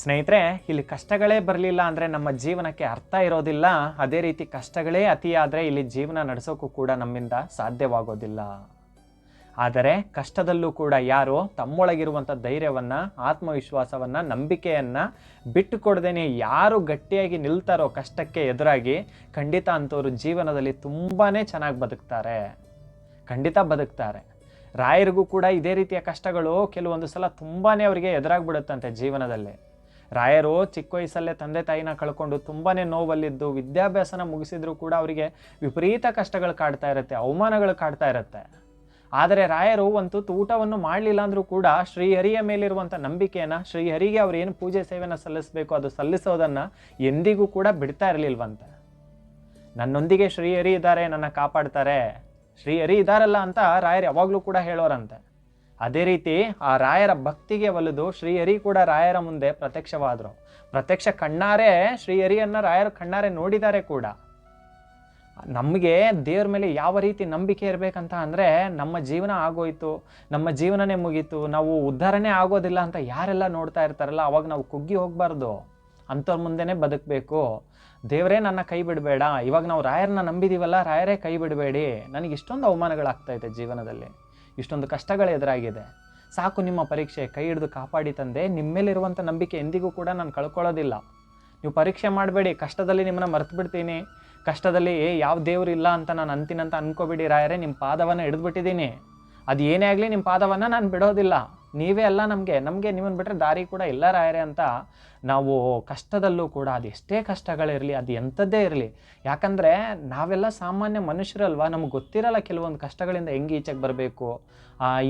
ಸ್ನೇಹಿತರೆ, ಇಲ್ಲಿ ಕಷ್ಟಗಳೇ ಬರಲಿಲ್ಲ ಅಂದರೆ ನಮ್ಮ ಜೀವನಕ್ಕೆ ಅರ್ಥ ಇರೋದಿಲ್ಲ. ಅದೇ ರೀತಿ ಕಷ್ಟಗಳೇ ಅತಿಯಾದರೆ ಇಲ್ಲಿ ಜೀವನ ನಡೆಸೋಕ್ಕೂ ಕೂಡ ನಮ್ಮಿಂದ ಸಾಧ್ಯವಾಗೋದಿಲ್ಲ. ಆದರೆ ಕಷ್ಟದಲ್ಲೂ ಕೂಡ ಯಾರು ತಮ್ಮೊಳಗಿರುವಂಥ ಧೈರ್ಯವನ್ನು, ಆತ್ಮವಿಶ್ವಾಸವನ್ನು, ನಂಬಿಕೆಯನ್ನು ಬಿಟ್ಟು ಕೊಡದೇನೆ ಯಾರು ಗಟ್ಟಿಯಾಗಿ ನಿಲ್ತಾರೋ ಕಷ್ಟಕ್ಕೆ ಎದುರಾಗಿ ಖಂಡಿತ ಅಂಥವ್ರು ಜೀವನದಲ್ಲಿ ತುಂಬಾ ಚೆನ್ನಾಗಿ ಬದುಕ್ತಾರೆ. ಖಂಡಿತ ಬದುಕ್ತಾರೆ. ರಾಯರಿಗೂ ಕೂಡ ಇದೇ ರೀತಿಯ ಕಷ್ಟಗಳು ಕೆಲವೊಂದು ಸಲ ತುಂಬಾ ಅವರಿಗೆ ಎದುರಾಗ್ಬಿಡುತ್ತಂತೆ ಜೀವನದಲ್ಲಿ. ರಾಯರು ಚಿಕ್ಕ ವಯಸ್ಸಲ್ಲೇ ತಂದೆ ತಾಯಿನ ಕಳ್ಕೊಂಡು ತುಂಬಾ ನೋವಲ್ಲಿದ್ದು ವಿದ್ಯಾಭ್ಯಾಸನ ಮುಗಿಸಿದ್ರು ಕೂಡ ಅವರಿಗೆ ವಿಪರೀತ ಕಷ್ಟಗಳು ಕಾಡ್ತಾ ಇರುತ್ತೆ, ಅವಮಾನಗಳು ಕಾಡ್ತಾ ಇರುತ್ತೆ. ಆದರೆ ರಾಯರು ಒಂದು ತುತ್ತು ಊಟವನ್ನು ಮಾಡಲಿಲ್ಲ ಅಂದರೂ ಕೂಡ ಶ್ರೀಹರಿಯ ಮೇಲಿರುವಂಥ ನಂಬಿಕೆಯನ್ನು, ಶ್ರೀಹರಿಗೆ ಅವ್ರು ಏನು ಪೂಜೆ ಸೇವೆಯನ್ನು ಸಲ್ಲಿಸಬೇಕು, ಅದು ಸಲ್ಲಿಸೋದನ್ನು ಎಂದಿಗೂ ಕೂಡ ಬಿಡ್ತಾ ಇರಲಿಲ್ವಂತೆ. ನನ್ನೊಂದಿಗೆ ಶ್ರೀಹರಿ ಇದ್ದಾರೆ, ನನ್ನ ಕಾಪಾಡ್ತಾರೆ. ಶ್ರೀಹರಿ ಇದ್ದಾರಲ್ಲ ಅಂತ ರಾಯರು ಯಾವಾಗಲೂ ಕೂಡ ಹೇಳೋರಂತೆ. ಅದೇ ರೀತಿ ಆ ರಾಯರ ಭಕ್ತಿಗೆ ಒಲಿದು ಶ್ರೀಹರಿ ಕೂಡ ರಾಯರ ಮುಂದೆ ಪ್ರತ್ಯಕ್ಷವಾದರು. ಪ್ರತ್ಯಕ್ಷ ಕಣ್ಣಾರೆ ಶ್ರೀಹರಿಯನ್ನ ರಾಯರು ಕಣ್ಣಾರೆ ನೋಡಿದ್ದಾರೆ ಕೂಡ. ನಮಗೆ ದೇವ್ರ ಮೇಲೆ ಯಾವ ರೀತಿ ನಂಬಿಕೆ ಇರಬೇಕಂತ ಅಂದರೆ ನಮ್ಮ ಜೀವನ ಆಗೋಯ್ತು, ನಮ್ಮ ಜೀವನನೇ ಮುಗೀತು, ನಾವು ಉದ್ಧಾರನೇ ಆಗೋದಿಲ್ಲ ಅಂತ ಯಾರೆಲ್ಲ ನೋಡ್ತಾ ಇರ್ತಾರಲ್ಲ, ಅವಾಗ ನಾವು ಕುಗ್ಗಿ ಹೋಗಬಾರ್ದು. ಅಂಥವ್ರ ಮುಂದೆನೇ ಬದುಕಬೇಕು. ದೇವರೇ ನನ್ನ ಕೈ ಬಿಡಬೇಡ, ಇವಾಗ ನಾವು ರಾಯರನ್ನ ನಂಬಿದೀವಲ್ಲ, ರಾಯರೇ ಕೈ ಬಿಡಬೇಡಿ. ನನಗೆ ಇಷ್ಟೊಂದು ಇದೆ ಜೀವನದಲ್ಲಿ. ಇಷ್ಟೊಂದು ಕಷ್ಟಗಳು ಎದುರಾಗಿದೆ. ಸಾಕು ನಿಮ್ಮ ಪರೀಕ್ಷೆ ಕೈ ಹಿಡಿದು ಕಾಪಾಡಿ ತಂದೆ ನಿಮ್ಮ ಮೇಲಿರುವಂಥ ನಂಬಿಕೆ ಎಂದಿಗೂ ಕೂಡ ನಾನು ಕಳ್ಕೊಳ್ಳೋದಿಲ್ಲ. ನೀವು ಪರೀಕ್ಷೆ ಮಾಡಬೇಡಿ, ಕಷ್ಟದಲ್ಲಿ ನಿಮ್ಮನ್ನ ಮರೆತು ಬಿಡ್ತೀನಿ ಕಷ್ಟದಲ್ಲಿ ಯಾವ ದೇವ್ರು ಇಲ್ಲ ಅಂತ ನಾನು ಅಂತೀನಂತ ಅನ್ಕೋಬೇಡಿ ರಾಯರೇ ನಿಮ್ಮ ಪಾದವನ್ನು ಹಿಡಿದ್ಬಿಟ್ಟಿದ್ದೀನಿ. ಅದು ಏನೇ ಆಗಲಿ ನಿಮ್ಮ ಪಾದವನ್ನು ನಾನು ಬಿಡೋದಿಲ್ಲ. ನೀವೇ ಅಲ್ಲ ನಮಗೆ ನಮಗೆ ನಿಮ್ಮನ್ನು ಬಿಟ್ಟರೆ ದಾರಿ ಕೂಡ ಇಲ್ಲ ರಾಯರೇ ಅಂತ ನಾವು ಕಷ್ಟದಲ್ಲೂ ಕೂಡ ಅದು ಎಷ್ಟೇ ಕಷ್ಟಗಳಿರಲಿ, ಅದು ಎಂಥದ್ದೇ ಇರಲಿ. ಯಾಕಂದರೆ ನಾವೆಲ್ಲ ಸಾಮಾನ್ಯ ಮನುಷ್ಯರಲ್ವಾ? ನಮ್ಗೆ ಗೊತ್ತಿರಲ್ಲ ಕೆಲವೊಂದು ಕಷ್ಟಗಳಿಂದ ಹೆಂಗೆ ಈಚೆಗೆ ಬರಬೇಕು.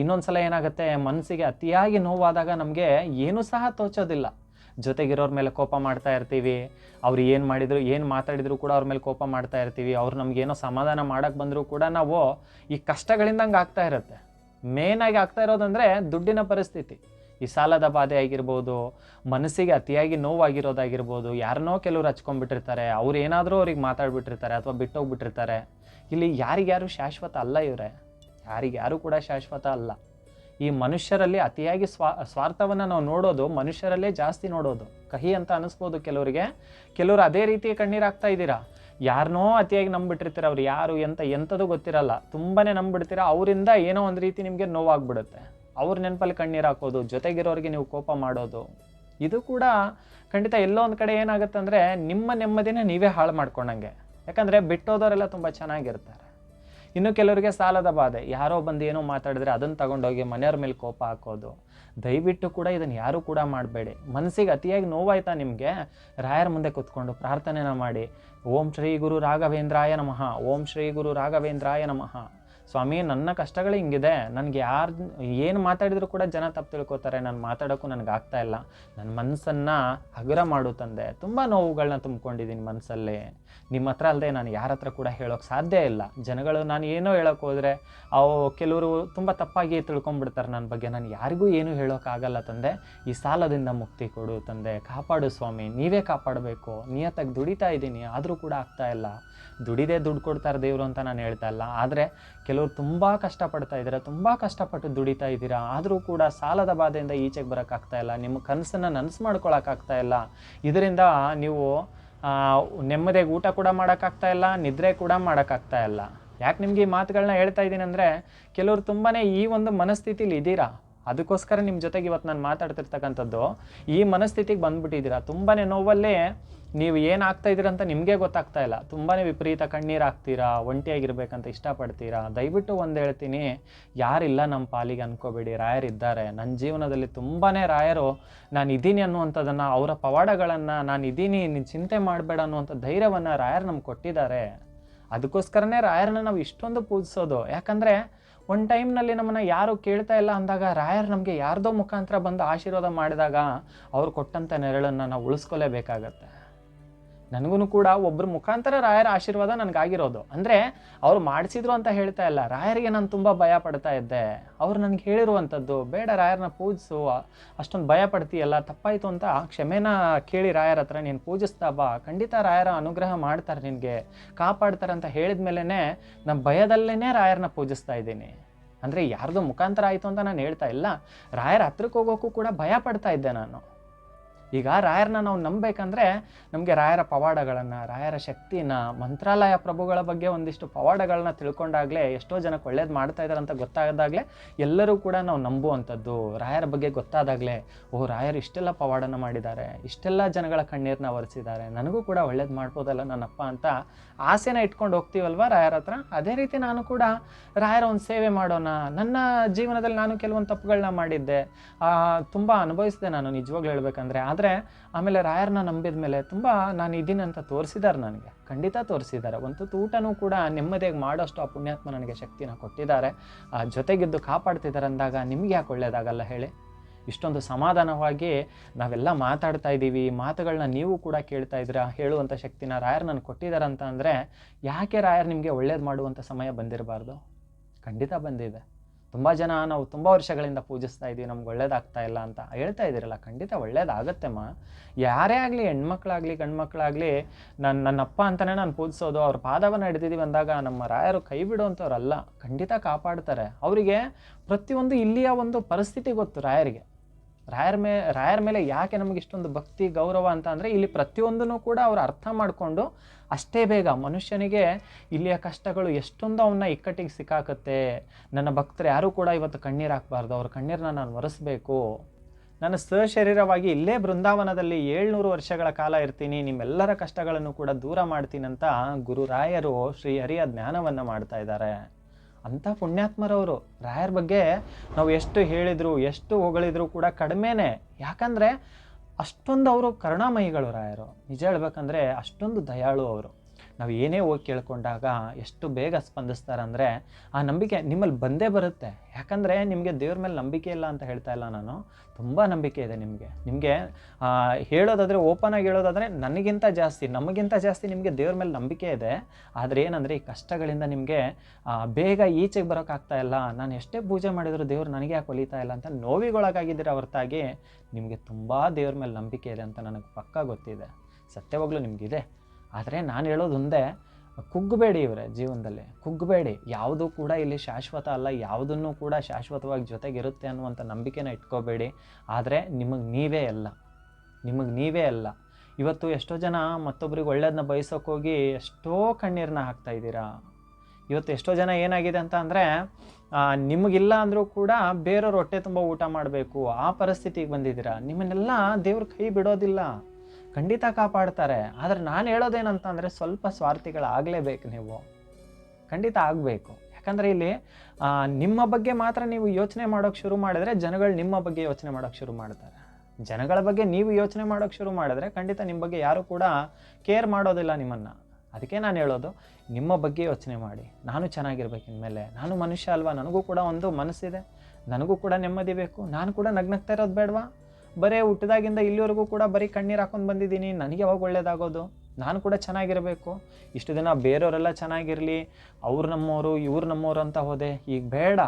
ಇನ್ನೊಂದು ಸಲ ಏನಾಗುತ್ತೆ ಮನಸ್ಸಿಗೆ ಅತಿಯಾಗಿ ನೋವಾದಾಗ ನಮಗೆ ಏನೂ ಸಹ ತೋಚೋದಿಲ್ಲ. ಜೊತೆಗಿರೋರ ಮೇಲೆ ಕೋಪ ಮಾಡ್ತಾ ಇರ್ತೀವಿ. ಅವ್ರು ಏನು ಮಾಡಿದ್ರು, ಏನು ಮಾತಾಡಿದ್ರು ಕೂಡ ಅವ್ರ ಮೇಲೆ ಕೋಪ ಮಾಡ್ತಾ ಇರ್ತೀವಿ. ಅವ್ರು ನಮಗೇನೋ ಸಮಾಧಾನ ಮಾಡೋಕ್ಕೆ ಬಂದರೂ ಕೂಡ ನಾವು ಈ ಕಷ್ಟಗಳಿಂದಂಗೆ ಆಗ್ತಾ ಇರುತ್ತೆ. ಮೇನಾಗಿ ಆಗ್ತಾ ಇರೋದಂದ್ರೆ ದುಡ್ಡಿನ ಪರಿಸ್ಥಿತಿ. ಈ ಸಾಲದ ಬಾಧೆ ಆಗಿರ್ಬೋದು, ಮನಸ್ಸಿಗೆ ಅತಿಯಾಗಿ ನೋವಾಗಿರೋದಾಗಿರ್ಬೋದು, ಯಾರನ್ನೋ ಕೆಲವ್ರು ಹಚ್ಕೊಂಡ್ಬಿಟ್ಟಿರ್ತಾರೆ, ಅವ್ರು ಏನಾದರೂ ಅವ್ರಿಗೆ ಮಾತಾಡ್ಬಿಟ್ಟಿರ್ತಾರೆ ಅಥವಾ ಬಿಟ್ಟೋಗ್ಬಿಟ್ಟಿರ್ತಾರೆ. ಇಲ್ಲಿ ಯಾರಿಗ್ಯಾರು ಶಾಶ್ವತ ಅಲ್ಲ ಇವರೇ? ಯಾರಿಗ್ಯಾರು ಕೂಡ ಶಾಶ್ವತ ಅಲ್ಲ. ಈ ಮನುಷ್ಯರಲ್ಲಿ ಅತಿಯಾಗಿ ಸ್ವಾ, ಸ್ವಾರ್ಥವನ್ನು ನಾವು ನೋಡೋದು, ಮನುಷ್ಯರಲ್ಲೇ ಜಾಸ್ತಿ ನೋಡೋದು. ಕಹಿ ಅಂತ ಅನಿಸ್ಬೋದು ಕೆಲವರಿಗೆ. ಕೆಲವರು ಅದೇ ರೀತಿ ಕಣ್ಣೀರಾಗ್ತಾ ಇದ್ದೀರಾ? ಯಾರನ್ನೋ ಅತಿಯಾಗಿ ನಂಬಿಟ್ಟಿರ್ತೀರ, ಅವ್ರು ಯಾರು ಎಂತ ಎಂಥದ್ದು ಗೊತ್ತಿರಲ್ಲ. ತುಂಬಾ ನಂಬಿಡ್ತೀರ, ಅವರಿಂದ ಏನೋ ಒಂದು ರೀತಿ ನಿಮಗೆ ನೋವಾಗ್ಬಿಡುತ್ತೆ. ಅವ್ರ ನೆನಪಲ್ಲಿ ಕಣ್ಣೀರು ಹಾಕೋದು, ಜೊತೆಗಿರೋರಿಗೆ ನೀವು ಕೋಪ ಮಾಡೋದು, ಇದು ಕೂಡ ಖಂಡಿತ ಎಲ್ಲೋ ಒಂದು ಕಡೆ ಏನಾಗುತ್ತೆ ಅಂದರೆ ನಿಮ್ಮ ನೆಮ್ಮದಿನ ನೀವೇ ಹಾಳು ಮಾಡ್ಕೊಂಡಂಗೆ. ಯಾಕಂದರೆ ಬಿಟ್ಟೋದವರೆಲ್ಲ ತುಂಬ ಚೆನ್ನಾಗಿರ್ತಾರೆ. ಇನ್ನು ಕೆಲವರಿಗೆ ಸಾಲದ ಬಾಧೆ, ಯಾರೋ ಬಂದು ಏನೋ ಮಾತಾಡಿದ್ರೆ ಅದನ್ನು ತಗೊಂಡೋಗಿ ಮನೆಯವ್ರ ಮೇಲೆ ಕೋಪ ಹಾಕೋದು ದಯವಿಟ್ಟು ಕೂಡ ಇದನ್ನು ಯಾರೂ ಕೂಡ ಮಾಡಬೇಡಿ. ಮನಸ್ಸಿಗೆ ಅತಿಯಾಗಿ ನೋವಾಯ್ತಾ ನಿಮಗೆ? ರಾಯರ ಮುಂದೆ ಕೂತ್ಕೊಂಡು ಪ್ರಾರ್ಥನೆನ ಮಾಡಿ. ಓಂ ಶ್ರೀ ಗುರು ರಾಘವೇಂದ್ರಾಯ ನಮಃ. ಓಂ ಶ್ರೀ ಗುರು ರಾಘವೇಂದ್ರಾಯ ನಮಃ. ಸ್ವಾಮಿ, ನನ್ನ ಕಷ್ಟಗಳು ಹಿಂಗಿದೆ. ನನಗೆ ಯಾರು, ಏನು ಮಾತಾಡಿದರೂ ಕೂಡ ಜನ ತಪ್ಪು ತಿಳ್ಕೊತಾರೆ. ನಾನು ಮಾತಾಡೋಕ್ಕೂ ನನಗೆ ಆಗ್ತಾ ಇಲ್ಲ. ನನ್ನ ಮನಸ್ಸನ್ನು ಹಗುರ ಮಾಡು ತಂದೆ. ತುಂಬ ನೋವುಗಳನ್ನ ತುಂಬ್ಕೊಂಡಿದ್ದೀನಿ ಮನಸ್ಸಲ್ಲಿ ನಿಮ್ಮ ಹತ್ರ ಅಲ್ಲದೆ ನಾನು ಯಾರ ಹತ್ರ ಕೂಡ ಹೇಳೋಕೆ ಸಾಧ್ಯ ಇಲ್ಲ. ಜನಗಳು ನಾನು ಏನೋ ಹೇಳೋಕೆ ಹೋದರೆ ಅವು ಕೆಲವರು ತುಂಬ ತಪ್ಪಾಗಿ ತಿಳ್ಕೊಂಬಿಡ್ತಾರೆ ನನ್ನ ಬಗ್ಗೆ. ನಾನು ಯಾರಿಗೂ ಏನೂ ಹೇಳೋಕ್ಕಾಗಲ್ಲ ತಂದೆ. ಈ ಸಾಲದಿಂದ ಮುಕ್ತಿ ಕೊಡು ತಂದೆ. ಕಾಪಾಡು ಸ್ವಾಮಿ. ನೀವೇ ಕಾಪಾಡಬೇಕು. ನಿಯತ್ತಾಗಿ ದುಡಿತಾ ಇದ್ದೀನಿ. ಆದರೂ ಕೂಡ ಆಗ್ತಾ ಇಲ್ಲ. ದುಡಿದೆ ದುಡ್ಡು ಕೊಡ್ತಾರೆ ದೇವರು ಅಂತ ನಾನು ಹೇಳ್ತಾ ಇಲ್ಲ. ಆದರೆ ಕೆಲವರು ತುಂಬ ಕಷ್ಟಪಡ್ತಾ ಇದ್ದೀರಾ. ತುಂಬ ಕಷ್ಟಪಟ್ಟು ದುಡಿತಾ ಇದ್ದೀರಾ? ಆದರೂ ಕೂಡ ಸಾಲದ ಬಾಧೆಯಿಂದ ಈಚೆಗೆ ಬರೋಕ್ಕಾಗ್ತಾ ಇಲ್ಲ. ನಿಮ್ಮ ಕನಸನ್ನು ನನಸು ಮಾಡ್ಕೊಳಕ್ಕಾಗ್ತಾ ಇಲ್ಲ. ಇದರಿಂದ ನೀವು ನೆಮ್ಮದಿಯಾಗಿ ಊಟ ಕೂಡ ಮಾಡೋಕ್ಕಾಗ್ತಾ ಇಲ್ಲ, ನಿದ್ರೆ ಕೂಡ ಮಾಡೋಕ್ಕಾಗ್ತಾ ಇಲ್ಲ. ಯಾಕೆ ನಿಮಗೆ ಈ ಮಾತುಗಳನ್ನ ಹೇಳ್ತಾ ಇದ್ದೀನಿ ಅಂದರೆ, ಕೆಲವರು ತುಂಬಾ ಈ ಒಂದು ಮನಸ್ಥಿತಿಲಿ ಇದ್ದೀರಾ ಅದಕ್ಕೋಸ್ಕರ ನಿಮ್ಮ ಜೊತೆಗೆ ಇವತ್ತು ನಾನು ಮಾತಾಡ್ತಿರ್ತಕ್ಕಂಥದ್ದು, ಈ ಮನಸ್ಥಿತಿಗೆ ಬಂದ್ಬಿಟ್ಟಿದ್ದೀರಾ ತುಂಬಾ ನೋವಲ್ಲೇ ನೀವು ಏನು ಆಗ್ತಾ ಅಂತ ನಿಮಗೆ ಗೊತ್ತಾಗ್ತಾ ಇಲ್ಲ. ತುಂಬಾ ವಿಪರೀತ ಕಣ್ಣೀರು ಹಾಕ್ತೀರಾ, ಒಂಟಿಯಾಗಿರ್ಬೇಕಂತ ಇಷ್ಟಪಡ್ತೀರಾ. ದಯವಿಟ್ಟು ಒಂದು ಹೇಳ್ತೀನಿ, ಯಾರಿಲ್ಲ ನಮ್ಮ ಪಾಲಿಗೆ ಅನ್ಕೋಬೇಡಿ. ರಾಯರಿದ್ದಾರೆ ನನ್ನ ಜೀವನದಲ್ಲಿ ತುಂಬಾ ರಾಯರು, ನಾನು ಇದ್ದೀನಿ ಅನ್ನುವಂಥದ್ದನ್ನು ಅವರ ಪವಾಡಗಳನ್ನು ನಾನು ಇದ್ದೀನಿ, ನೀನು ಚಿಂತೆ ಮಾಡಬೇಡ ಅನ್ನುವಂಥ ಧೈರ್ಯವನ್ನು ರಾಯರು ನಮ್ಗೆ ಕೊಟ್ಟಿದ್ದಾರೆ. ಅದಕ್ಕೋಸ್ಕರನೇ ರಾಯರನ್ನ ನಾವು ಇಷ್ಟೊಂದು ಪೂಜಿಸೋದು. ಯಾಕಂದರೆ ಒಂದು ಟೈಮ್ನಲ್ಲಿ ನಮ್ಮನ್ನು ಯಾರು ಕೇಳ್ತಾ ಇಲ್ಲ ಅಂದಾಗ ರಾಯರ್ ನಮಗೆ ಯಾರ್ದೋ ಮುಖಾಂತರ ಬಂದು ಆಶೀರ್ವಾದ ಮಾಡಿದಾಗ ಅವ್ರು ಕೊಟ್ಟಂಥ ನೆರಳನ್ನು ನಾವು ಉಳಿಸ್ಕೊಲೇಬೇಕಾಗತ್ತೆ. ನನಗೂ ಕೂಡ ಒಬ್ಬರ ಮುಖಾಂತರ ರಾಯರ ಆಶೀರ್ವಾದ ನನಗಾಗಿರೋದು. ಅಂದರೆ ಅವ್ರು ಮಾಡಿಸಿದ್ರು ಅಂತ ಹೇಳ್ತಾ ಇಲ್ಲ. ರಾಯರಿಗೆ ನಾನು ತುಂಬ ಭಯ ಪಡ್ತಾ ಇದ್ದೆ. ಅವ್ರು ನನಗೆ ಹೇಳಿರುವಂಥದ್ದು, ಬೇಡ ರಾಯರನ್ನ ಪೂಜಿಸು. ಅಷ್ಟೊಂದು ಭಯ ಪಡ್ತೀಯಲ್ಲ, ತಪ್ಪಾಯಿತು ಅಂತ ಕ್ಷಮೆನ ಕೇಳಿ ರಾಯರ ಹತ್ರ ನೀನು ಪೂಜಿಸ್ತಾ ಬಾ. ಖಂಡಿತ ರಾಯರ ಅನುಗ್ರಹ ಮಾಡ್ತಾರೆ ನಿನಗೆ. ಕಾಪಾಡ್ತಾರೆ ಅಂತ ಹೇಳಿದ ಮೇಲೇ ನಮ್ಮ ಭಯದಲ್ಲೇ ರಾಯರನ್ನ ಪೂಜಿಸ್ತಾ ಇದ್ದೀನಿ. ಅಂದರೆ ಯಾರ್ದು ಮುಖಾಂತರ ಆಯಿತು ಅಂತ ನಾನು ಹೇಳ್ತಾ ಇಲ್ಲ. ರಾಯರ ಹತ್ರಕ್ಕೆ ಹೋಗೋಕ್ಕೂ ಕೂಡ ಭಯ ಪಡ್ತಾ ಇದ್ದೆ ನಾನು. ಈಗ ರಾಯರನ್ನ ನಾವು ನಂಬಬೇಕಂದ್ರೆ ನಮಗೆ ರಾಯರ ಪವಾಡಗಳನ್ನು, ರಾಯರ ಶಕ್ತಿನ, ಮಂತ್ರಾಲಯ ಪ್ರಭುಗಳ ಬಗ್ಗೆ ಒಂದಿಷ್ಟು ಪವಾಡಗಳನ್ನ ತಿಳ್ಕೊಂಡಾಗಲೇ ಎಷ್ಟೋ ಜನಕ್ಕೆ ಒಳ್ಳೇದು ಮಾಡ್ತಾ ಇದ್ದಾರೆ ಅಂತ ಗೊತ್ತಾದಾಗಲೇ ಎಲ್ಲರೂ ಕೂಡ ನಾವು ನಂಬುವಂಥದ್ದು. ರಾಯರ ಬಗ್ಗೆ ಗೊತ್ತಾದಾಗಲೇ ಓ ರಾಯರು ಇಷ್ಟೆಲ್ಲ ಪವಾಡನ ಮಾಡಿದ್ದಾರೆ, ಇಷ್ಟೆಲ್ಲ ಜನಗಳ ಕಣ್ಣೀರನ್ನ ಒರೆಸಿದ್ದಾರೆ, ನನಗೂ ಕೂಡ ಒಳ್ಳೇದು ಮಾಡ್ಬೋದಲ್ಲ ನನ್ನಪ್ಪ ಅಂತ ಆಸೆನ ಇಟ್ಕೊಂಡು ಹೋಗ್ತೀವಲ್ವ ರಾಯರ ಹತ್ರ? ಅದೇ ರೀತಿ ನಾನು ಕೂಡ ರಾಯರ ಒಂದು ಸೇವೆ ಮಾಡೋಣ, ನನ್ನ ಜೀವನದಲ್ಲಿ ನಾನು ಕೆಲವೊಂದು ತಪ್ಪುಗಳನ್ನ ಮಾಡಿದ್ದೆ. ತುಂಬ ಅನುಭವಿಸಿದೆ ನಾನು ನಿಜವಾಗ್ಲೂ ಹೇಳ್ಬೇಕಂದ್ರೆ. ಆದರೆ ಆಮೇಲೆ ರಾಯರನ್ನ ನಂಬಿದ ಮೇಲೆ ತುಂಬ ನಾನು ಇದ್ದೀನಿ ಅಂತ ತೋರಿಸಿದ್ದಾರೆ ನನಗೆ. ಖಂಡಿತ ತೋರಿಸಿದ್ದಾರೆ ಒಂದು ಊಟನೂ ಕೂಡ ನೆಮ್ಮದಿಯಾಗಿ ಮಾಡೋಷ್ಟು ಆ ಪುಣ್ಯಾತ್ಮ ನನಗೆ ಶಕ್ತಿನ ಕೊಟ್ಟಿದ್ದಾರೆ. ಆ, ಜೊತೆಗಿದ್ದು ಕಾಪಾಡ್ತಿದ್ದಾರೆ ಅಂದಾಗ ನಿಮ್ಗೆ ಯಾಕೆ ಒಳ್ಳೇದಾಗಲ್ಲ ಹೇಳಿ? ಇಷ್ಟೊಂದು ಸಮಾಧಾನವಾಗಿ ನಾವೆಲ್ಲ ಮಾತಾಡ್ತಾ ಇದ್ದೀವಿ ಮಾತುಗಳನ್ನ ನೀವು ಕೂಡ ಕೇಳ್ತಾ ಇದ್ದೀರಾ? ಹೇಳುವಂಥ ಶಕ್ತಿನ ರಾಯರ್ ನನಗೆ ಕೊಟ್ಟಿದ್ದಾರೆ ಅಂತ ಅಂದರೆ ಯಾಕೆ ರಾಯರ್ ನಿಮಗೆ ಒಳ್ಳೇದು ಮಾಡುವಂಥ ಸಮಯ ಬಂದಿರಬಾರ್ದು? ಖಂಡಿತ ಬಂದಿದೆ. ತುಂಬ ಜನ ನಾವು ತುಂಬ ವರ್ಷಗಳಿಂದ ಪೂಜಿಸ್ತಾ ಇದ್ದೀವಿ ನಮ್ಗೆ ಒಳ್ಳೇದಾಗ್ತಾ ಇಲ್ಲ ಅಂತ ಹೇಳ್ತಾ ಇದ್ದೀರಲ್ಲ, ಖಂಡಿತ ಒಳ್ಳೇದಾಗತ್ತೆಮ್ಮ ಯಾರೇ ಆಗಲಿ ಹೆಣ್ಮಕ್ಳಾಗಲಿ ಗಂಡ್ಮಕ್ಳಾಗಲಿ ನನ್ನ ನನ್ನ ಅಪ್ಪ ಅಂತಲೇ ನಾನು ಪೂಜಿಸೋದು, ಅವ್ರ ಪಾದವನ್ನು ಹಿಡಿದಿದ್ದೀವಿ ಅಂದಾಗ ನಮ್ಮ ರಾಯರು ಕೈ ಬಿಡುವಂಥವ್ರಲ್ಲ ಖಂಡಿತ ಕಾಪಾಡ್ತಾರೆ. ಅವರಿಗೆ ಪ್ರತಿಯೊಂದು ಇಲ್ಲಿಯ ಒಂದು ಪರಿಸ್ಥಿತಿ ಗೊತ್ತು ರಾಯರಿಗೆ. ರಾಯರ ಮೇ, ರಾಯರ ಮೇಲೆ ಯಾಕೆ ನಮಗೆ ಇಷ್ಟೊಂದು ಭಕ್ತಿ, ಗೌರವ ಅಂತ ಅಂದರೆ ಇಲ್ಲಿ ಪ್ರತಿಯೊಂದನ್ನು ಕೂಡ ಅವರು ಅರ್ಥ ಮಾಡಿಕೊಂಡು ಅಷ್ಟೇ ಬೇಗ ಮನುಷ್ಯನಿಗೆ ಇಲ್ಲಿಯ ಕಷ್ಟಗಳು ಎಷ್ಟೊಂದು ಅವನ್ನ ಇಕ್ಕಟ್ಟಿಗೆ ಸಿಕ್ಕಾಕತ್ತೆ. ನನ್ನ ಭಕ್ತರು ಯಾರೂ ಕೂಡ ಇವತ್ತು ಕಣ್ಣೀರು ಹಾಕ್ಬಾರ್ದು. ಅವ್ರ ಕಣ್ಣೀರನ್ನ ನಾನು ಒರೆಸ್ಬೇಕು. ನಾನು ಸಶರೀರವಾಗಿ ಇಲ್ಲೇ ಬೃಂದಾವನದಲ್ಲಿ ಏಳ್ನೂರು ವರ್ಷಗಳ ಕಾಲ ಇರ್ತೀನಿ. ನಿಮ್ಮೆಲ್ಲರ ಕಷ್ಟಗಳನ್ನು ಕೂಡ ದೂರ ಮಾಡ್ತೀನಂತ ಗುರುರಾಯರು ಶ್ರೀ ಹರಿಯ ಜ್ಞಾನವನ್ನು ಮಾಡ್ತಾ ಇದ್ದಾರೆ. ಅಂಥ ಪುಣ್ಯಾತ್ಮರವರು, ರಾಯರ ಬಗ್ಗೆ ನಾವು ಎಷ್ಟು ಹೇಳಿದ್ರು, ಎಷ್ಟು ಹೊಗಳಿದ್ರು ಕೂಡ ಕಡಿಮೆನೇ. ಯಾಕಂದರೆ ಅಷ್ಟೊಂದು ಅವರು ಕರುಣಾಮಯಿಗಳು ರಾಯರು. ನಿಜ ಹೇಳ್ಬೇಕಂದ್ರೆ ಅಷ್ಟೊಂದು ದಯಾಳು ಅವರು. ನಾವು ಏನೇ ಹೋಗಿ ಕೇಳ್ಕೊಂಡಾಗ ಎಷ್ಟು ಬೇಗ ಸ್ಪಂದಿಸ್ತಾರೆ ಅಂದರೆ ಆ ನಂಬಿಕೆ ನಿಮ್ಮಲ್ಲಿ ಬಂದೇ ಬರುತ್ತೆ. ಯಾಕಂದರೆ ನಿಮಗೆ ದೇವ್ರ ಮೇಲೆ ನಂಬಿಕೆ ಇಲ್ಲ ಅಂತ ಹೇಳ್ತಾ ಇಲ್ಲ ನಾನು. ತುಂಬ ನಂಬಿಕೆ ಇದೆ ನಿಮಗೆ. ನಿಮಗೆ ಹೇಳೋದಾದರೆ ಓಪನ್ ಆಗಿ ಹೇಳೋದಾದರೆ ನನಗಿಂತ ಜಾಸ್ತಿ, ನಮಗಿಂತ ಜಾಸ್ತಿ ನಿಮಗೆ ದೇವ್ರ ಮೇಲೆ ನಂಬಿಕೆ ಇದೆ. ಆದರೆ ಏನಂದರೆ ಈ ಕಷ್ಟಗಳಿಂದ ನಿಮಗೆ ಬೇಗ ಈಚೆಗೆ ಬರೋಕ್ಕಾಗ್ತಾ ಇಲ್ಲ. ನಾನು ಎಷ್ಟೇ ಪೂಜೆ ಮಾಡಿದರೂ ದೇವ್ರು ನನಗೆ ಯಾಕೆ ಒಲಿತಾ ಇಲ್ಲ ಅಂತ ನೋವಿಗೊಳಗಾಗಿದ್ದೀರ ಹೊರತಾಗಿ ನಿಮಗೆ ತುಂಬ ದೇವ್ರ ಮೇಲೆ ನಂಬಿಕೆ ಇದೆ ಅಂತ ನನಗೆ ಪಕ್ಕಾ ಗೊತ್ತಿದೆ. ಸತ್ಯವಾಗಲೂ ನಿಮಗಿದೆ. ಆದರೆ ನಾನು ಹೇಳೋದು ಒಂದೇ ಕುಗ್ಗಬೇಡಿ ಇವರೇ ಜೀವನದಲ್ಲಿ. ಕುಗ್ಗಬೇಡಿ ಯಾವುದು ಕೂಡ ಇಲ್ಲಿ ಶಾಶ್ವತ ಅಲ್ಲ, ಯಾವುದನ್ನು ಕೂಡ ಶಾಶ್ವತವಾಗಿ ಜೊತೆಗಿರುತ್ತೆ ಅನ್ನುವಂಥ ನಂಬಿಕೆನ ಇಟ್ಕೋಬೇಡಿ. ಆದರೆ ನಿಮಗೆ ನೀವೇ ಅಲ್ಲ. ನಿಮಗೆ ನೀವೇ ಅಲ್ಲ. ಇವತ್ತು ಎಷ್ಟೋ ಜನ ಮತ್ತೊಬ್ರಿಗೆ ಒಳ್ಳೇದನ್ನ ಬಯಸೋಕ್ಕೋಗಿ ಎಷ್ಟೋ ಕಣ್ಣೀರನ್ನ ಹಾಕ್ತಾ ಇದ್ದೀರಾ? ಇವತ್ತು ಎಷ್ಟೋ ಜನ ಏನಾಗಿದೆ ಅಂತ ಅಂದರೆ ನಿಮಗಿಲ್ಲ ಅಂದರೂ ಕೂಡ ಬೇರೆಯವ್ರ ಹೊಟ್ಟೆ ತುಂಬ ಊಟ ಮಾಡಬೇಕು, ಆ ಪರಿಸ್ಥಿತಿಗೆ ಬಂದಿದ್ದೀರಾ? ನಿಮ್ಮನ್ನೆಲ್ಲ ದೇವ್ರ ಕೈ ಬಿಡೋದಿಲ್ಲ. ಖಂಡಿತ ಕಾಪಾಡ್ತಾರೆ. ಆದರೆ ನಾನು ಹೇಳೋದೇನಂತಂದರೆ ಸ್ವಲ್ಪ ಸ್ವಾರ್ಥಿಗಳಾಗಲೇಬೇಕು ನೀವು. ಖಂಡಿತ ಆಗಬೇಕು. ಯಾಕಂದರೆ ಇಲ್ಲಿ ನಿಮ್ಮ ಬಗ್ಗೆ ಮಾತ್ರ ನೀವು ಯೋಚನೆ ಮಾಡೋಕ್ಕೆ ಶುರು ಮಾಡಿದ್ರೆ ಜನಗಳು ನಿಮ್ಮ ಬಗ್ಗೆ ಯೋಚನೆ ಮಾಡೋಕ್ಕೆ ಶುರು ಮಾಡ್ತಾರೆ. ಜನಗಳ ಬಗ್ಗೆ ನೀವು ಯೋಚನೆ ಮಾಡೋಕ್ಕೆ ಶುರು ಮಾಡಿದ್ರೆ ಖಂಡಿತ ನಿಮ್ಮ ಬಗ್ಗೆ ಯಾರೂ ಕೂಡ ಕೇರ್ ಮಾಡೋದಿಲ್ಲ ನಿಮ್ಮನ್ನು. ಅದಕ್ಕೆ ನಾನು ಹೇಳೋದು, ನಿಮ್ಮ ಬಗ್ಗೆ ಯೋಚನೆ ಮಾಡಿ. ನಾನು ಚೆನ್ನಾಗಿರ್ಬೇಕು ಇನ್ಮೇಲೆ. ನಾನು ಮನುಷ್ಯ ಅಲ್ವಾ? ನನಗೂ ಕೂಡ ಒಂದು ಮನಸ್ಸಿದೆ. ನನಗೂ ಕೂಡ ನೆಮ್ಮದಿ ಬೇಕು. ನಾನು ಕೂಡ ನಗ್ನಗ್ತಾ ಇರೋದು ಬೇಡವಾ? ಬರೀ ಹುಟ್ಟಿದಾಗಿಂದ ಇಲ್ಲಿವರೆಗೂ ಕೂಡ ಬರೀ ಕಣ್ಣೀರು ಹಾಕೊಂಡು ಬಂದಿದ್ದೀನಿ. ನನಗೆ ಯಾವಾಗ ಒಳ್ಳೇದಾಗೋದು? ನಾನು ಕೂಡ ಚೆನ್ನಾಗಿರಬೇಕು. ಇಷ್ಟು ದಿನ ಬೇರೆಯವರೆಲ್ಲ ಚೆನ್ನಾಗಿರಲಿ, ಅವ್ರು ನಮ್ಮವರು ಇವ್ರು ನಮ್ಮವರು ಅಂತ ಹೋದೆ. ಈಗ ಬೇಡ.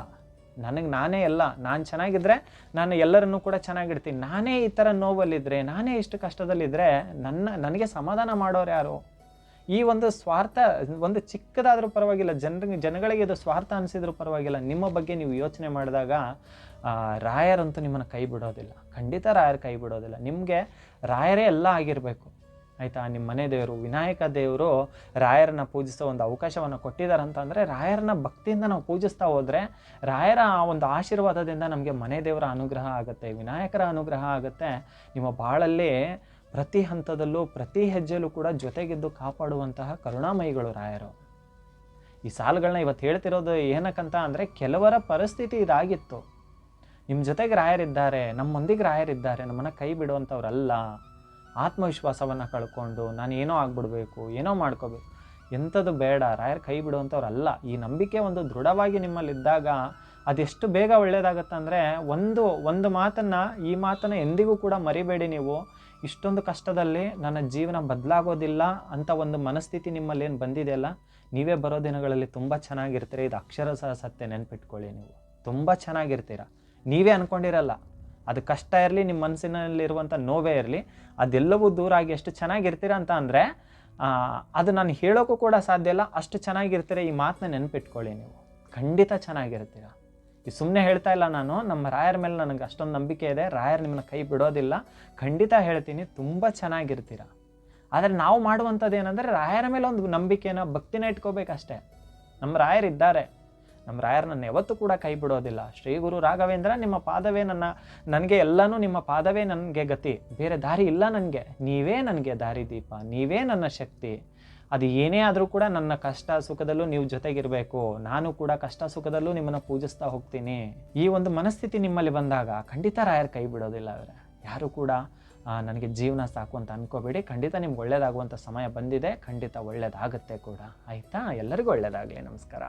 ನನಗೆ ನಾನೇ ಎಲ್ಲ. ನಾನು ಚೆನ್ನಾಗಿದ್ದರೆ ನಾನು ಎಲ್ಲರನ್ನೂ ಕೂಡ ಚೆನ್ನಾಗಿಡ್ತೀನಿ ನಾನೇ ಈ ಥರ ನೋವಲ್ಲಿದ್ದರೆ ನಾನೇ ಇಷ್ಟು ಕಷ್ಟದಲ್ಲಿದ್ದರೆ ನನ್ನ, ನನಗೆ ಸಮಾಧಾನ ಮಾಡೋರು ಯಾರು? ಈ ಒಂದು ಸ್ವಾರ್ಥ, ಒಂದು ಚಿಕ್ಕದಾದರೂ ಪರವಾಗಿಲ್ಲ, ಜನರಿಗೆ, ಜನಗಳಿಗೆ ಇದು ಸ್ವಾರ್ಥ ಅನಿಸಿದ್ರೂ ಪರವಾಗಿಲ್ಲ, ನಿಮ್ಮ ಬಗ್ಗೆ ನೀವು ಯೋಚನೆ ಮಾಡಿದಾಗ ರಾಯರಂತೂ ನಿಮ್ಮನ್ನು ಕೈ ಬಿಡೋದಿಲ್ಲ. ಖಂಡಿತ ರಾಯರ ಕೈ ಬಿಡೋದಿಲ್ಲ. ನಿಮಗೆ ರಾಯರೇ ಎಲ್ಲ ಆಗಿರಬೇಕು. ಆಯಿತಾ? ನಿಮ್ಮ ಮನೆ ದೇವರು, ವಿನಾಯಕ ದೇವರು ರಾಯರನ್ನ ಪೂಜಿಸೋ ಒಂದು ಅವಕಾಶವನ್ನು ಕೊಟ್ಟಿದ್ದಾರೆ ಅಂತಂದರೆ ರಾಯರನ್ನ ಭಕ್ತಿಯಿಂದ ನಾವು ಪೂಜಿಸ್ತಾ ಹೋದರೆ, ರಾಯರ ಆ ಒಂದು ಆಶೀರ್ವಾದದಿಂದ ನಮಗೆ ಮನೆ ದೇವರ ಅನುಗ್ರಹ ಆಗುತ್ತೆ, ವಿನಾಯಕರ ಅನುಗ್ರಹ ಆಗುತ್ತೆ. ನಿಮ್ಮ ಬಾಳಲ್ಲಿ ಪ್ರತಿ ಹಂತದಲ್ಲೂ, ಪ್ರತಿ ಹೆಜ್ಜೆಯಲ್ಲೂ ಕೂಡ ಜೊತೆಗಿದ್ದು ಕಾಪಾಡುವಂತಹ ಕರುಣಾಮಯಿಗಳು ರಾಯರು. ಈ ಸಾಲುಗಳನ್ನ ಇವತ್ತು ಹೇಳ್ತಿರೋದು ಏನಕ್ಕಂತ ಅಂದರೆ, ಕೆಲವರ ಪರಿಸ್ಥಿತಿ ಇದಾಗಿತ್ತು. ನಿಮ್ಮ ಜೊತೆಗೆ ರಾಯರಿದ್ದಾರೆ ನಮ್ಮೊಂದಿಗೆ ರಾಯರಿದ್ದಾರೆ, ನಮ್ಮನ್ನು ಕೈ ಬಿಡುವಂಥವ್ರಲ್ಲ, ಆತ್ಮವಿಶ್ವಾಸವನ್ನು ಕಳ್ಕೊಂಡು ನಾನು ಏನೋ ಆಗ್ಬಿಡ್ಬೇಕು, ಏನೋ ಮಾಡ್ಕೋಬೇಕು, ಎಂಥದ್ದು ಬೇಡ, ರಾಯರ್ ಕೈ ಬಿಡುವಂಥವ್ರಲ್ಲ. ಈ ನಂಬಿಕೆ ಒಂದು ದೃಢವಾಗಿ ನಿಮ್ಮಲ್ಲಿದ್ದಾಗ ಅದೆಷ್ಟು ಬೇಗ ಒಳ್ಳೆಯದಾಗತ್ತೆ ಅಂದರೆ ಒಂದು ಒಂದು ಮಾತನ್ನು, ಈ ಮಾತನ್ನು ಎಂದಿಗೂ ಕೂಡ ಮರಿಬೇಡಿ ನೀವು. ಇಷ್ಟೊಂದು ಕಷ್ಟದಲ್ಲಿ ನನ್ನ ಜೀವನ ಬದಲಾಗೋದಿಲ್ಲ ಅಂತ ಒಂದು ಮನಸ್ಥಿತಿ ನಿಮ್ಮಲ್ಲಿ ಏನು ಬಂದಿದೆಯಲ್ಲ ನೀವೇ ಬರೋ ದಿನಗಳಲ್ಲಿ ತುಂಬ ಚೆನ್ನಾಗಿರ್ತೀರಿ. ಇದು ಅಕ್ಷರ ಸಹ ಸತ್ಯ ನೆನ್ಪಿಟ್ಕೊಳ್ಳಿ ನೀವು. ತುಂಬ ಚೆನ್ನಾಗಿರ್ತೀರ. ನೀವೇ ಅಂದ್ಕೊಂಡಿರಲ್ಲ ಅದು ಕಷ್ಟ ಇರಲಿ ನಿಮ್ಮ ಮನಸ್ಸಿನಲ್ಲಿರುವಂಥ ನೋವೇ ಇರಲಿ, ಅದೆಲ್ಲವೂ ದೂರ ಆಗಿ ಎಷ್ಟು ಚೆನ್ನಾಗಿರ್ತೀರ ಅಂತ ಅಂದರೆ ಅದು ನಾನು ಹೇಳೋಕ್ಕೂ ಕೂಡ ಸಾಧ್ಯ ಇಲ್ಲ. ಅಷ್ಟು ಚೆನ್ನಾಗಿರ್ತೀರ ಈ ಮಾತನ್ನ ನೆನ್ಪಿಟ್ಕೊಳ್ಳಿ ನೀವು. ಖಂಡಿತ ಚೆನ್ನಾಗಿರ್ತೀರ. ಈ ಸುಮ್ಮನೆ ಹೇಳ್ತಾ ಇಲ್ಲ ನಾನು. ನಮ್ಮ ರಾಯರ ಮೇಲೆ ನನಗೆ ಅಷ್ಟೊಂದು ನಂಬಿಕೆ ಇದೆ. ರಾಯರ್ ನಿಮ್ಮನ್ನ ಕೈ ಬಿಡೋದಿಲ್ಲ. ಖಂಡಿತ ಹೇಳ್ತೀನಿ, ತುಂಬ ಚೆನ್ನಾಗಿರ್ತೀರ? ಆದರೆ ನಾವು ಮಾಡುವಂಥದ್ದು ಏನಂದರೆ ರಾಯರ ಮೇಲೆ ಒಂದು ನಂಬಿಕೆನ ಭಕ್ತಿನ ಇಟ್ಕೋಬೇಕಷ್ಟೇ. ನಮ್ಮ ರಾಯರಿದ್ದಾರೆ. ನಮ್ಮ ರಾಯರ್ ನನ್ನ ಯಾವತ್ತೂ ಕೂಡ ಕೈ ಬಿಡೋದಿಲ್ಲ. ಶ್ರೀ ಗುರು ರಾಘವೇಂದ್ರ ನಿಮ್ಮ ಪಾದವೇ ನನ್ನ, ನನಗೆ ಎಲ್ಲನೂ ನಿಮ್ಮ ಪಾದವೇ ನನಗೆ ಗತಿ. ಬೇರೆ ದಾರಿ ಇಲ್ಲ ನನಗೆ. ನೀವೇ ನನಗೆ ದಾರಿ ದೀಪ. ನೀವೇ ನನ್ನ ಶಕ್ತಿ. ಅದು ಏನೇ ಆದರೂ ಕೂಡ ನನ್ನ ಕಷ್ಟ ಸುಖದಲ್ಲೂ ನೀವು ಜೊತೆಗಿರಬೇಕು. ನಾನು ಕೂಡ ಕಷ್ಟ ಸುಖದಲ್ಲೂ ನಿಮ್ಮನ್ನು ಪೂಜಿಸ್ತಾ ಹೋಗ್ತೀನಿ. ಈ ಒಂದು ಮನಸ್ಥಿತಿ ನಿಮ್ಮಲ್ಲಿ ಬಂದಾಗ ಖಂಡಿತ ರಾಯರ್ ಕೈ ಬಿಡೋದಿಲ್ಲ ಅವರ ಯಾರು ಕೂಡ ನನಗೆ ಜೀವನ ಸಾಕು ಅಂತ ಅನ್ಕೋಬೇಡಿ. ಖಂಡಿತ ನಿಮ್ಗೆ ಒಳ್ಳೇದಾಗುವಂಥ ಸಮಯ ಬಂದಿದೆ. ಖಂಡಿತ ಒಳ್ಳೇದಾಗುತ್ತೆ ಕೂಡ. ಆಯಿತಾ? ಎಲ್ಲರಿಗೂ ಒಳ್ಳೇದಾಗಲಿ. ನಮಸ್ಕಾರ.